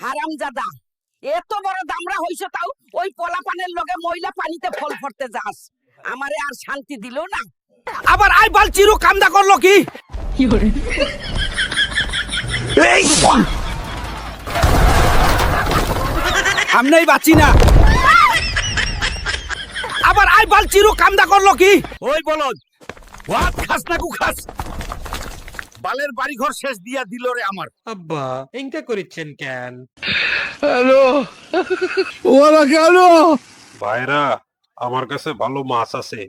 হারামজাদা এত বড় দামরা হইছ তাও ওই কলা পানের লগে মহিলা পানিতে ফল ফরতে যাস। আমারে আর শান্তি দিল না। আবার আই বাল চিরু কামদা করল কি? আমনেই বাঁচি না। আবার আই বাল চিরু কামদা করল কি? ওই বলদ ভাত খাস না কু খাস। বালের বাড়ি ঘর শেষ দিয়া দিল রে আমার। আব্বা এঙ্কা করিচ্ছেন কেন? ভাইরা আমার কাছে ভালো মাছ আছে।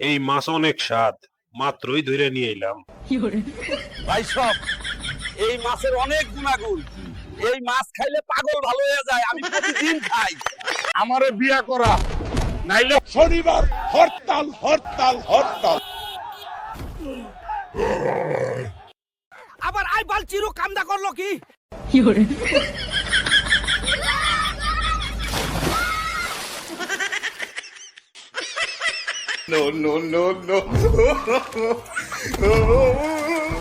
এই মাছ অনেক স্বাদ মাত্রই ধরে নিয়ে এলাম। ভাই সব এই মাছের অনেক গুণাগুণ। এই মাছ খাইলে পাগল ভালো হয়ে যায় আমি প্রতিদিন খাই। আমারে বিয়া করা নাইলে শনিবার হরতাল হরতাল হরতাল আবার আই বাল চিরু কামদা করল কি? নো নো নো নো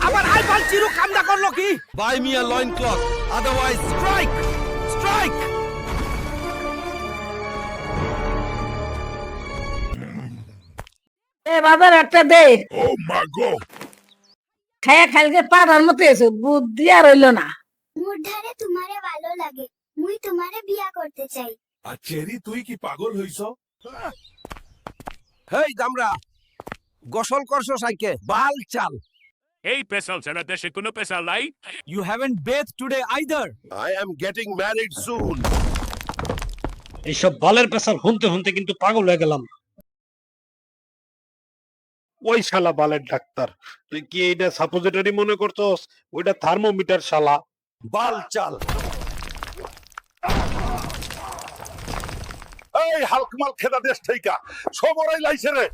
আবার আই বাল চিরু কামদা করল কি? By me a line cloth otherwise strike strike এ বাজার একটা দে। ও মা গো খায়া খালকে পাড়ার মতো এসে বুদ্ধি আর হইল না। মোর ধারে তোমারে ভালো লাগে মুই তোমারে বিয়া করতে চাই। আর চেরি তুই কি পাগল হইছ? হেই দামরা গোসল করছ সাইকে বাল চাল। এই পেশাল ছাড়া দেশে কোনো পেশাল নাই। You haven't bath today either I am getting married soon এইসব বালের পেশাল শুনতে শুনতে কিন্তু পাগল হয়ে গেলাম। ওই শালা বালের ডাক্তার। তুই কি এইটা সাপোজিটরি মনে করছস ওইটা থার্মোমিটার শালা। বাল চাল। এই হালকমাল খেদা দেশ ঠাইকা। সবরাই লাইছে রে।